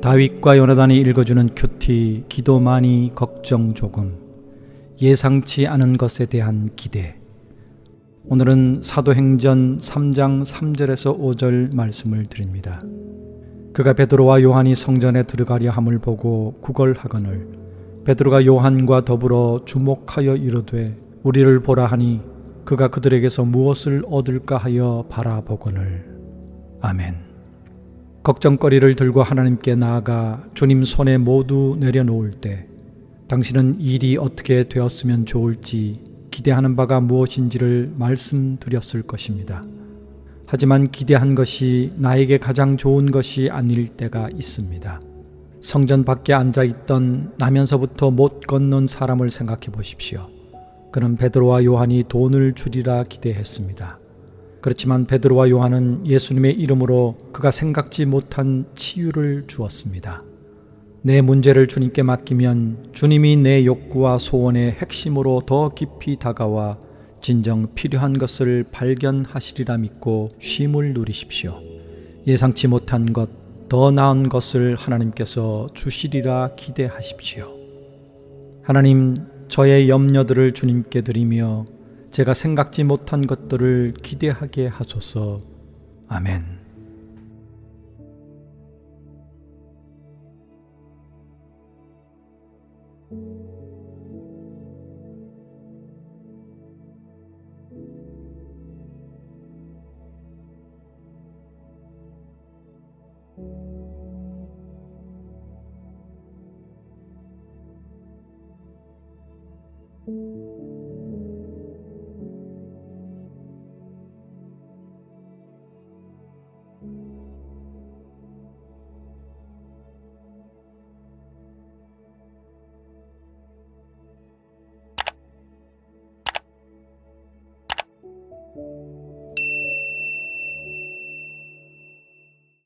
다윗과 요나단이 읽어주는 큐티 기도 많이 걱정 조금 예상치 않은 것에 대한 기대 오늘은 사도행전 3장 3절에서 5절 말씀을 드립니다. 그가 베드로와 요한이 성전에 들어가려 함을 보고 구걸하거늘 베드로가 요한과 더불어 주목하여 이르되 우리를 보라 하니 그가 그들에게서 무엇을 얻을까 하여 바라보거늘 아멘. 걱정거리를 들고 하나님께 나아가 주님 손에 모두 내려놓을 때 당신은 일이 어떻게 되었으면 좋을지 기대하는 바가 무엇인지를 말씀드렸을 것입니다. 하지만 기대한 것이 나에게 가장 좋은 것이 아닐 때가 있습니다. 성전 밖에 앉아 있던 나면서부터 못 걷는 사람을 생각해 보십시오. 그는 베드로와 요한이 돈을 주리라 기대했습니다. 그렇지만 베드로와 요한은 예수님의 이름으로 그가 생각지 못한 치유를 주었습니다. 내 문제를 주님께 맡기면 주님이 내 욕구와 소원의 핵심으로 더 깊이 다가와 진정 필요한 것을 발견하시리라 믿고 쉼을 누리십시오. 예상치 못한 것, 더 나은 것을 하나님께서 주시리라 기대하십시오. 하나님, 저의 염려들을 주님께 드리며 제가 생각지 못한 것들을 기대하게 하소서. 아멘. you